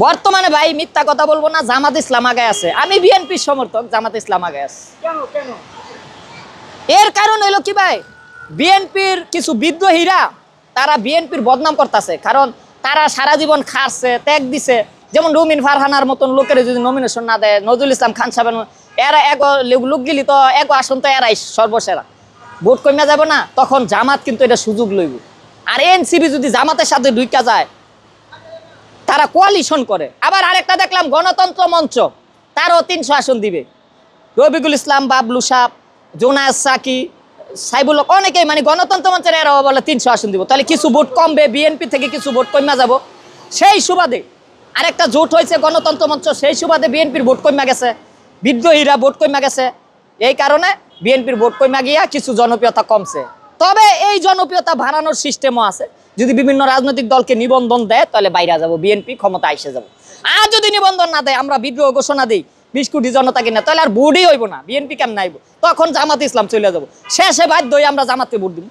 বর্তমানে ভাই মিথ্যা কথা বলব না জামাত ইসলাম আগে আছে। আমি বিএনপির সমর্থক জামাত ইসলাম আগে আছে। এর কারণ হইল কি ভাই? বিএনপির কিছু বিদ্রোহীরা তারা বিএনপির বদনাম করতেছে। কারণ তারা সারা জীবন খাটছে ত্যাগ দিছে। যেমন রুমিন ফারহানার মতন লোকের যদি নমিনেশন না দেয় নজরুল ইসলাম খান সাহেবের এরা এক লোক গিলি তো এক আসন তো এরাই সর্বসেরা। ভোট কমে যাব না তখন জামাত কিন্তু এটা সুযোগ লইব। আর এনসিবি যদি জামাতের সাথে ঢুকা যায় তারা কোয়ালিশন করে। আবার আরেকটা দেখলাম, গণতন্ত্র মঞ্চ, তারও তিনশো আসন দিবে। রবিকুল ইসলাম, বাবলু সাপ জোনাস সাকি, সাইবুল অনেকেই মানে গণতন্ত্র মঞ্চের এরাও বলে তিনশো আসন দিব। তাহলে কিছু ভোট কমবে বিএনপি থেকে কিছু ভোট কমে যাব। সেই সুবাদে আরেকটা জোট হয়েছে গণতন্ত্র মঞ্চ, সেই সুবাদে বিএনপির ভোট কমে গেছে। বিদ্রোহীরা ভোট কমে গেছে। এই কারণে বিএনপির ভোট কমে গিয়া কিছু জনপ্রিয়তা কমছে। তবে এই জনপ্রিয়তা বাড়ানোর সিস্টেমও আছে। যদি বিভিন্ন রাজনৈতিক দলকে নিবন্ধন দেয়, তাহলে বাইরে যাব বিএনপি ক্ষমতা এসে যাব। আর যদি নিবন্ধন না দেয়, আমরা বিদ্রোহ ঘোষণা দিই, বিশ কোটি জনতাকে না তাহলে আর ভোটই হইব না বিএনপি কেমন আইব? তখন জামাত ইসলাম চলে যাব। শেষে বাধ্য হয়ে আমরা জামাতকে ভোট দিব।